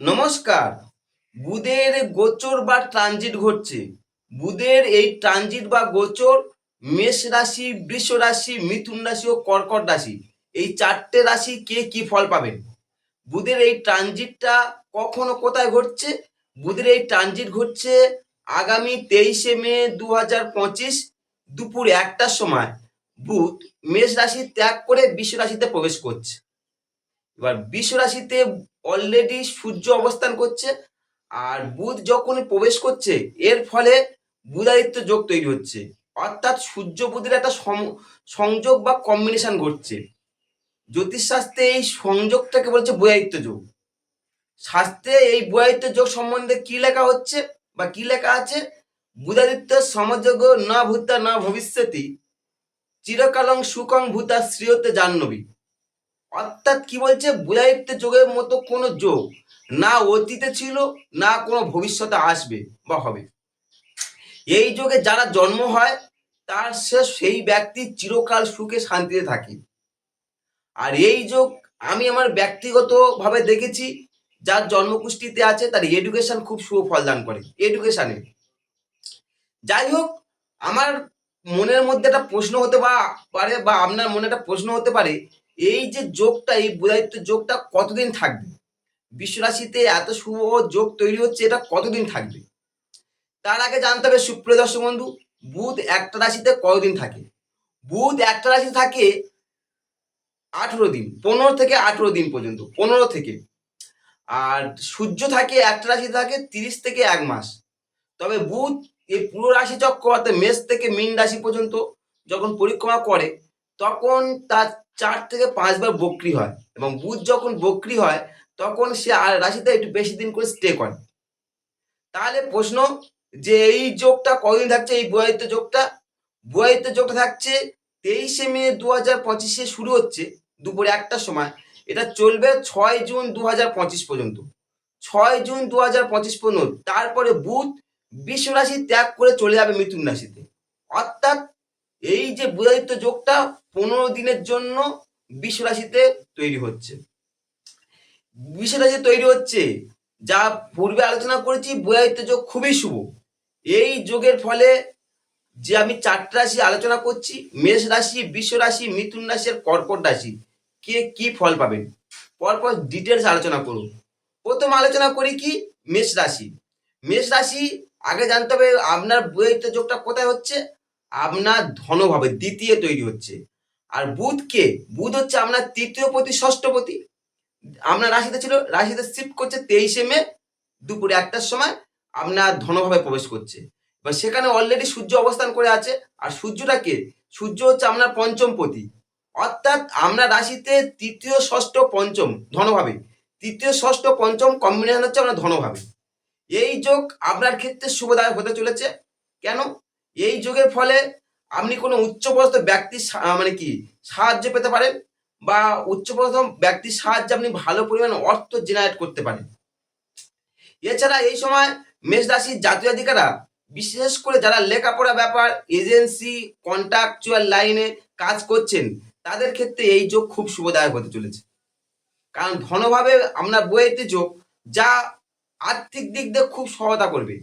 নমস্কার। বুধের গোচর বা ট্রানজিট ঘটছে। বুধের এই ট্রানজিট বা গোচর মেষ রাশি, বৃষ রাশি, মিথুন রাশি ও কর্কট রাশি। এই চারটে রাশি কে কি ফল পাবেন? বুধের এই ট্রানজিটটা কখন কোথায় ঘটছে? বুধের এই ট্রানজিট ঘটছে আগামী তেইশে মে দু হাজার পঁচিশ দুপুর একটার সময়। বুধ মেষ রাশি ত্যাগ করে বিশ্ব রাশিতে প্রবেশ করছে। এবার বিশ্ব রাশিতে অলরেডি সূর্য অবস্থান করছে, আর বুধ যখন প্রবেশ করছে, এর ফলে বুধাদিত্য যোগ তৈরি হচ্ছে। অর্থাৎ সূর্য বুধের একটা সংযোগ বা কম্বিনেশন ঘটছে। জ্যোতিষশাস্ত্রে এই সংযোগটাকে বলছে বুধাদিত্য যোগ। শাস্ত্রে এই বুধাদিত্য যোগ সম্বন্ধে কি লেখা হচ্ছে বা কি লেখা আছে? বুধাদিত্য সমযোগ না ভূতা না ভবিষ্যতি, চিরকালং সুকং ভূতা শ্রীয়তে জাহ্নবী। অর্থাৎ কি বলছে বুধাদিত্য যোগের মতো কোনো যোগ না অতীতে ছিল, না কোনো ভবিষ্যতে আসবে বা হবে। এই যোগে যারা জন্ম হয়, তার সে সেই ব্যক্তি চিরকাল সুখে শান্তিতে থাকে। আর এই যোগ আমি আমার ব্যক্তিগতভাবে দেখেছি, যার জন্মকুষ্ঠিতে আছে, তার এডুকেশন খুব শুভ ফল দান করে এডুকেশানে যাই হোক, আমার মনের মধ্যে একটা প্রশ্ন হতে পারে বা আপনার মনে একটা প্রশ্ন হতে পারে এই যে যোগটা, এই বুধায়িত্ব যোগটা কতদিন থাকবে? বিশ্বরাশিতে এত শুভ যোগ তৈরি হচ্ছে, এটা কতদিন থাকবে? তার আগে জানতে হবে সুপ্রিয় দর্শক বন্ধু, বুধ একটা রাশিতে কতদিন থাকে? বুধ একটা রাশি থাকে আঠেরো দিন, পনেরো থেকে আঠেরো দিন পর্যন্ত, পনেরো থেকে। আর সূর্য থাকে একটা রাশি থাকে তিরিশ থেকে এক মাস। তবে বুধ এই পুরো রাশি চক্র অর্থাৎ মেষ থেকে মীন রাশি পর্যন্ত যখন পরিক্রমা করে, তখন তার চার থেকে পাঁচবার বক্রি হয় এবং বুধ যখন বক্রি হয়, তখন সে আর রাশিতে একটু বেশি দিন করে স্টে করে। তাহলে প্রশ্ন যে এই যোগটা কদিন থাকছে? এই বুয়ায়িত্ব যোগটা? বুয়ায়িত্ব যোগটা থাকছে তেইশে মে দু হাজার পঁচিশে শুরু হচ্ছে দুপুরে একটার সময়। এটা চলবে ছয় জুন দু হাজার পঁচিশ পর্যন্ত। ছয় জুন দু হাজার পঁচিশ পর্যন্ত। তারপরে বুধ বিশ্ব রাশি ত্যাগ করে চলে যাবে মিথুন রাশিতে। অর্থাৎ এই যে বুধাদিত্য যোগটা পনেরো দিনের জন্য বিশ্ব রাশিতে তৈরি হচ্ছে। বিশ্ব রাশি তৈরি হচ্ছে, যা পূর্বে আলোচনা করেছি, বুধাদিত্য যোগ খুবই শুভ। এই যোগের ফলে যে আমি চারটে রাশি আলোচনা করছি, মেষ রাশি বিশ্ব রাশি, মিথুন রাশি আর কর্কট রাশি, কে কি ফল পাবেন? পরপর ডিটেলস আলোচনা করুন। প্রথম আলোচনা করি কি? মেষ রাশি। মেষ রাশি, আগে জানতে হবে আপনার বইতে যোগটা কোথায় হচ্ছে? আপনার ধনভাবে দ্বিতীয় তৈরি হচ্ছে। আর বুধকে, বুধ হচ্ছে আপনার তৃতীয় পতি ষষ্ঠপতি আপনার রাশিতে ছিল, রাশিতে শিফট করছে তেইশে মে, দুপুরে একটার সময় আপনার ধনভাবে প্রবেশ করছে। এবার সেখানে অলরেডি সূর্য অবস্থান করে আছে, আর সূর্যটাকে সূর্য হচ্ছে আপনার পঞ্চম পতি। অর্থাৎ আপনার রাশিতে তৃতীয়, ষষ্ঠ, পঞ্চম ধনভাবে। তৃতীয়, ষষ্ঠ, পঞ্চম কম্বিনেশন হচ্ছে আপনার ধনভাবে। এই যোগ আপনার ক্ষেত্রে শুভদায়ক হতে চলেছে। কেন? এই যোগের ফলে আপনি কোনো উচ্চপদস্থ ব্যক্তির মানে কি, সাহায্য পেতে পারেন বা উচ্চপদস্থ ব্যক্তির সাহায্যে আপনি ভালো পরিমাণ অর্থ জেনারেট করতে পারেন। এছাড়া এই সময় মেষ রাশির জাতীয়াধিকারা, বিশেষ করে যারা লেখাপড়া ব্যাপার এজেন্সি কন্ট্রাকচুয়াল লাইনে কাজ করছেন, তাদের ক্ষেত্রে এই যোগ খুব শুভদায়ক হতে চলেছে। কারণ ধনভাবে আপনার বইতে যোগ যা আর্থিক দিক দিয়ে খুব সহায়তা করবে।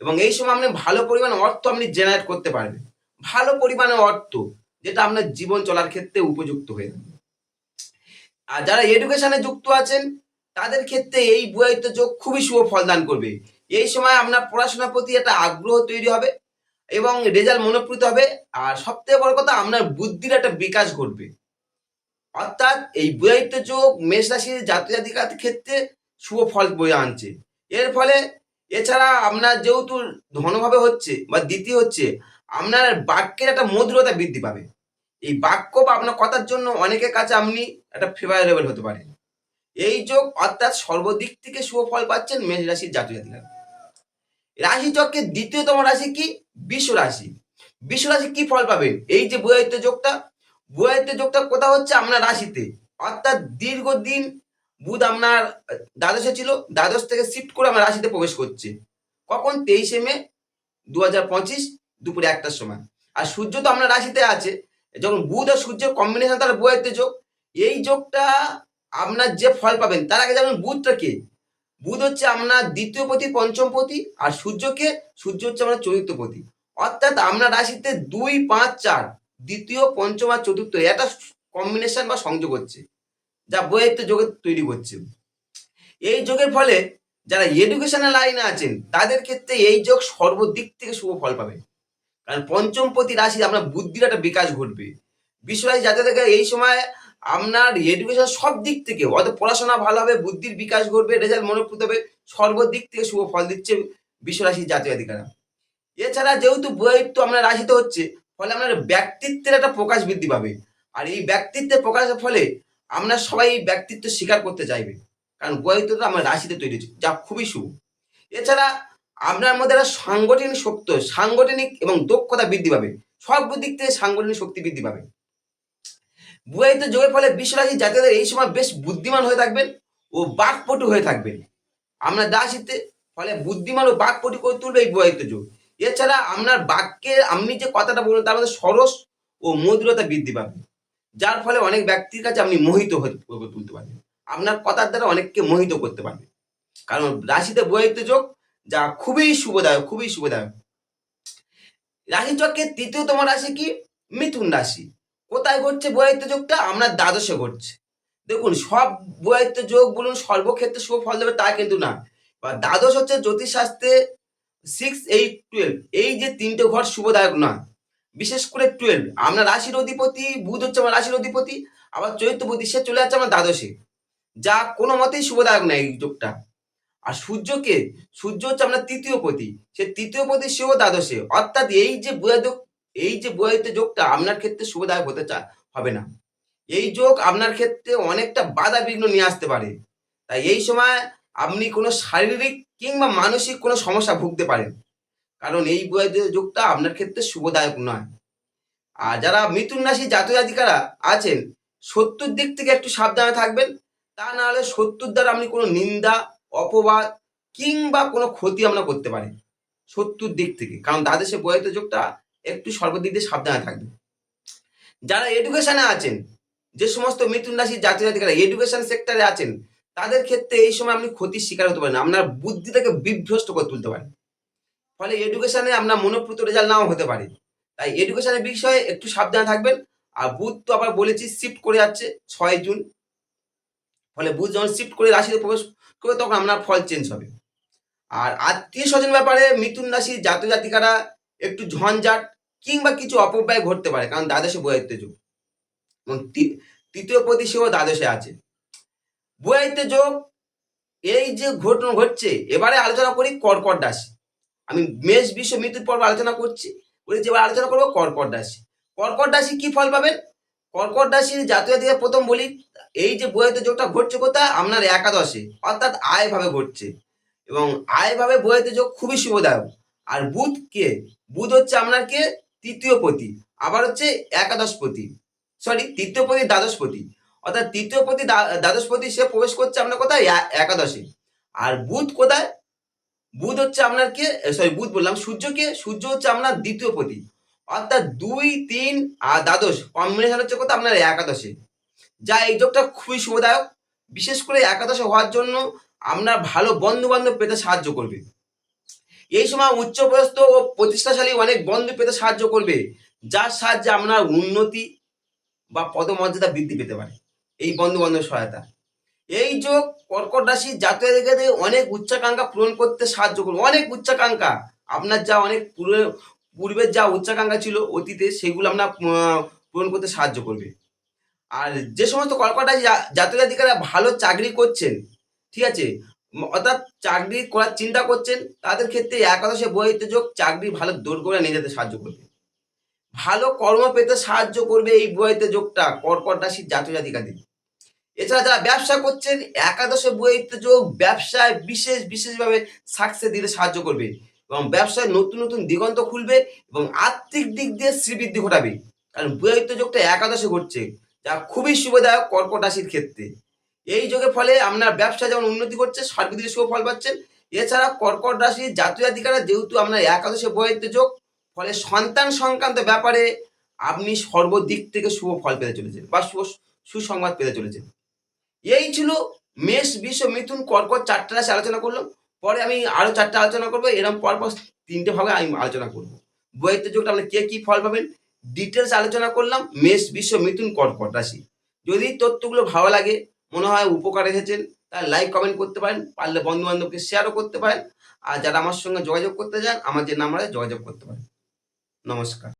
এবং এই সময় আপনি ভালো পরিমাণ অর্থ আপনি জেনারেট করতে পারবেন। ভালো পরিমাণে অর্থ যেটা আপনার জীবন চলার ক্ষেত্রে উপযুক্ত হয়ে যাবে আর যারা এডুকেশনে যুক্ত আছেন, তাদের ক্ষেত্রে এই বুয়ায়িত যোগ খুবই শুভ ফলদান করবে। এই সময় আপনার পড়াশোনার প্রতি একটা আগ্রহ তৈরি হবে এবং রেজাল্ট মনোপ্রীত হবে। আর সবথেকে বড় কথা, আপনার বুদ্ধির একটা বিকাশ ঘটবে। অর্থাৎ এই বুয়ায়িত যোগ মেষ রাশির জাতীয়াধিকার ক্ষেত্রে শুভ ফল বয়ে আনছে। এর ফলে এছাড়া আপনার যেহেতু ধনভাবে হচ্ছে বা দ্বিতীয় হচ্ছে, আপনার বাক্যের একটা মধুরতা বৃদ্ধি পাবে। এই বাক্য বা আপনার কথার জন্য অনেকের কাছে আপনি একটা ফেভারেবল হতে পারেন। এই যোগ অর্থাৎ সর্বদিক থেকে শুভ ফল পাচ্ছেন মেষ রাশির জাতীয় রাশি চক্রের দ্বিতীয়তম রাশি কি? বিশ্ব রাশি। বিশ্ব রাশি কি ফল পাবেন এই যে বুয়ায়িত্ব যোগটা বুয়ায়িত্ব যোগটা কোথা হচ্ছে আপনার রাশিতে। অর্থাৎ দীর্ঘদিন বুধ আপনার, দ্বাদশে ছিল, দ্বাদশ থেকে শিফট করে আমার রাশিতে প্রবেশ করছে। কখন? তেইশে মে দু হাজার পঁচিশ, দুপুরে একটার সময়। আর সূর্য তো আপনার রাশিতে আছে। যখন বুধ আর সূর্যের কম্বিনেশন তার বুয়াইতে যোগ, এই যোগটা আপনার যে ফল পাবেন, তার আগে যেমন বুধটা কে? বুধ হচ্ছে আপনার দ্বিতীয় পতি, পঞ্চম পতি, আর সূর্যকে সূর্য হচ্ছে আপনার চতুর্থ পতি। অর্থাৎ আপনার রাশিতে দুই, পাঁচ, চার, দ্বিতীয়, পঞ্চম আর চতুর্থ, এটা কম্বিনেশন বা সংযোগ হচ্ছে। যা বইয়ের যোগে তৈরি করছে। এই যোগের ফলে যারা এডুকেশনাল লাইনে আছেন, তাদের ক্ষেত্রে এই যোগ সর্বদিক থেকে শুভ ফল পাবে। কারণ পঞ্চম প্রতি রাশি আপনার বুদ্ধির একটা বিকাশ ঘটবে। বিশ্বরাশি যাতে থেকে এই সময় আপনার এডুকেশন সব দিক থেকে অত পড়াশোনা ভালো হবে, বুদ্ধির বিকাশ ঘটবে রেজাল্ট মনোপ্রত হবে, সর্বদিক থেকে শুভ ফল দিচ্ছে বিশ্বরাশির জাতীয় অধিকারা এছাড়া যেহেতু বইত্ব আপনার রাশিতে হচ্ছে, ফলে আপনার ব্যক্তিত্বের একটা প্রকাশ বৃদ্ধি পাবে। আর এই ব্যক্তিত্বের প্রকাশের ফলে আমরা সবাই এই ব্যক্তিত্ব স্বীকার করতে চাইবে। কারণ বইত্বটা আমার রাশিতে তৈরি হচ্ছে যা খুবই শুভ। এছাড়া আপনার মধ্যে একটা সাংগঠনিক শক্তি, সাংগঠনিক এবং দক্ষতা বৃদ্ধি পাবে। সব দিক থেকে সাংগঠনিক শক্তি বৃদ্ধি পাবে। বুয়াইত যোগের ফলে বিশ্বরাশি জাতীয়দের এই সময় বেশ বুদ্ধিমান হয়ে থাকবেন ও বাকপটু হয়ে থাকবেন। আমরা রাশিতে ফলে বুদ্ধিমান ও বাকপটু করে তুলবে এই বুয়াইত যোগ। এছাড়া আপনার বাক্যের, আপনি যে কথাটা বলুন তার মধ্যে সরস ও মধুরতা বৃদ্ধি পাবে। যার ফলে অনেক ব্যক্তির কাছে আপনি মোহিত হয়ে তুলতে পারবেন। আপনার কথার দ্বারা অনেককে মোহিত করতে পারবে কারণ রাশিতে বৈহিত যোগ যা খুবই শুভদায়ক খুবই শুভদায়ক। রাশি চক্রের তৃতীয়তম রাশি কি? মিথুন রাশি। কোথায় ঘটছে বৈহিত যোগটা? আমরা দ্বাদশে ঘটছে। দেখুন, সব বৈহিত যোগ বলুন সর্বক্ষেত্রে শুভ ফল দেবে তা কিন্তু না। বা দ্বাদশ হচ্ছে জ্যোতিষশাস্ত্রে সিক্স এইট টুয়েলভ এই যে তিনটে ঘর শুভদায়ক নয়। বিশেষ করে টুয়েলভ আমরা রাশির অধিপতি, বুধ হচ্ছে আমার রাশির অধিপতি, আবার চৈত্রপতি সে চলে যাচ্ছে আমার দ্বাদশে। যা কোনো মতেই শুভদায়ক নয় এই যোগটা। আর সূর্যকে, সূর্য হচ্ছে আপনার তৃতীয় পতি, সে তৃতীয় পতি সেও দ্বাদশে। অর্থাৎ এই যে বুয়াদ এই যে বুয়াদিত যোগটা আপনার ক্ষেত্রে শুভদায়ক হতে চা, হবে না। এই যোগ আপনার ক্ষেত্রে অনেকটা বাধা বিঘ্ন নিয়ে আসতে পারে। তাই এই সময় আপনি কোনো শারীরিক কিংবা মানসিক কোনো সমস্যা ভুগতে পারেন। কারণ এই যোগটা আপনার ক্ষেত্রে শুভদায়ক নয়। আর যারা মিথুন রাশি জাতীয় জাতিকারা আছেন শত্রুর দিক থেকে একটু সাবধানে থাকবেন। তা না হলে শত্রুর দ্বারা আপনি কোনো নিন্দা, অপবাদ কিংবা কোনো ক্ষতি আমরা করতে পারি শত্রুর দিক থেকে। কারণ দ্বাদশে বয়ত যোগটা একটু সর্বদিক দিয়ে সাবধানে থাকবে যারা এডুকেশনে আছেন, যে সমস্ত মিথুন রাশির জাতীয় জাতিকারা এডুকেশন সেক্টরে আছেন, তাদের ক্ষেত্রে এই সময় আপনি ক্ষতির শিকার হতে পারেন। আপনার বুদ্ধিটাকে বিভ্রষ্ট করে তুলতে পারেন। ফলে এডুকেশনে আপনার মনোপ্রত রেজাল্ট নাও হতে পারে। তাই এডুকেশনের বিষয়ে একটু সাবধানে থাকবেন। আর বুধ তো আবার বলেছি শিফট করে যাচ্ছে ছয় জুন। ফলে বুধ যখন শিফট করে রাশিতে প্রবেশ করবে, তখন আপনার ফল চেঞ্জ হবে। আর আত্মীয় স্বজন ব্যাপারে মিথুন রাশির জাতীয় জাতিকারা একটু ঝঞ্ঝাট কিংবা কিছু অপব্যয় ঘটতে পারে, কারণ দ্বাদশে বয়ায়িত্ব যোগ। এবং তৃতীয় পতি সেও দ্বাদশে আছে। বয়ায়িত্ব যোগ এই যে ঘটনা ঘটছে, এবারে আলোচনা করি কর্কট রাশি। আমি মেষ বিশ্ব মৃত্যুর পর্ব আলোচনা করছি। বলেছি এবার আলোচনা করব কর্কট রাশি। কর্কট রাশি কি ফল পাবেন? কর্কট রাশির জাতীয় দিকে প্রথম বলি, এই যে বইতে যোগটা ঘটছে কোথায়? আপনার একাদশে, অর্থাৎ আয় ভাবে ঘটছে। এবং আয় ভাবে বইতে যোগ খুবই শুভদায়ক। আর বুধ কে? বুধ হচ্ছে আপনার কে? তৃতীয় পতি। আবার হচ্ছে একাদশ পতি। সরি তৃতীয় পতি, দ্বাদশ পতি। অর্থাৎ তৃতীয় পতি, দ্বা- দ্বাদশ পতি সে প্রবেশ করছে আপনার কোথায়? একাদশে। আর বুধ কোথায়? বুধ হচ্ছে আপনার কে? সরি বুধ বললাম সূর্যকে সূর্য হচ্ছে আপনার দ্বিতীয় পতি। অর্থাৎ দুই, তিন আর দ্বাদশ। কম্বিনেশন হচ্ছে কোথায় আপনার একাদশে। যা এই যোগটা খুবই শুভদায়ক। বিশেষ করে একাদশে হওয়ার জন্য আপনার ভালো বন্ধু বান্ধব পেতে সাহায্য করবে। এই সময় উচ্চপদস্থ ও প্রতিষ্ঠাশালী অনেক বন্ধু পেতে সাহায্য করবে, যার সাহায্যে আপনার উন্নতি বা পদমর্যাদা বৃদ্ধি পেতে পারে। এই বন্ধু বান্ধব সহায়তা। এই যোগ কর্কট রাশি জাতীয় দিকে অনেক উচ্চাকাঙ্ক্ষা পূরণ করতে সাহায্য করবে। অনেক উচ্চাকাঙ্ক্ষা। আপনার যা অনেক পূর্বে, পূর্বের যা উচ্চাকাঙ্ক্ষা ছিল অতীতে, সেগুলো আপনার পূরণ করতে সাহায্য করবে। আর যে সমস্ত কর্কট রাশি জা- জাতীয় জাতিকারা ভালো চাকরি করছেন, ঠিক আছে? অর্থাৎ চাকরি করার চিন্তা করছেন, তাদের ক্ষেত্রে একাদশে বহিত যোগ চাকরি ভালো দৌড় করে নিয়ে যেতে সাহায্য করবে। ভালো কর্ম পেতে সাহায্য করবে এই বহিত যোগটা কর্কট রাশির জাতীয় জাতিকাদের। এছাড়া যারা ব্যবসা করছেন, একাদশে বহিত যোগ ব্যবসায় বিশেষ, বিশেষভাবে সাকসেস দিতে সাহায্য করবে এবং ব্যবসায় নতুন নতুন দিগন্ত খুলবে এবং আর্থিক দিক দিয়ে শ্রীবৃদ্ধি ঘটাবে। কারণ বৈত্য যোগটা একাদশে ঘটছে, যা খুবই শুভদায়ক কর্কট রাশির ক্ষেত্রে। এই যোগের ফলে আপনার ব্যবসা যেমন উন্নতি করছে, সার্বিক শুভ ফল পাচ্ছেন। এছাড়া কর্কট রাশির জাতীয় জাতিকারা যেহেতু আপনার একাদশে বহিত যোগ, ফলে সন্তান সংক্রান্ত ব্যাপারে আপনি সর্বদিক থেকে শুভ ফল পেতে চলেছেন বা শুভ, সুসংবাদ পেতে চলেছেন। এই ছিল মেষ, বিশ্ব, মিথুন, কর্কট চারটে রাশি আলোচনা করলাম। পরে আমি আরও চারটে আলোচনা করব এরকম পরপর তিনটে ভাবে আমি আলোচনা করব। বইয়ের যোগটা আপনি কে কি ফল পাবেন? ডিটেলস আলোচনা করলাম, মেষ, বিশ্ব, মিথুন, কর্কট রাশি। যদি তথ্যগুলো ভালো লাগে, মনে হয় উপকার এসেছেন, তাহলে লাইক কমেন্ট করতে পারেন, পারলে বন্ধু বান্ধবকে শেয়ারও করতে পারেন। আর যারা আমার সঙ্গে যোগাযোগ করতে চান, আমার যে নাম্বারে যোগাযোগ করতে পারেন। নমস্কার।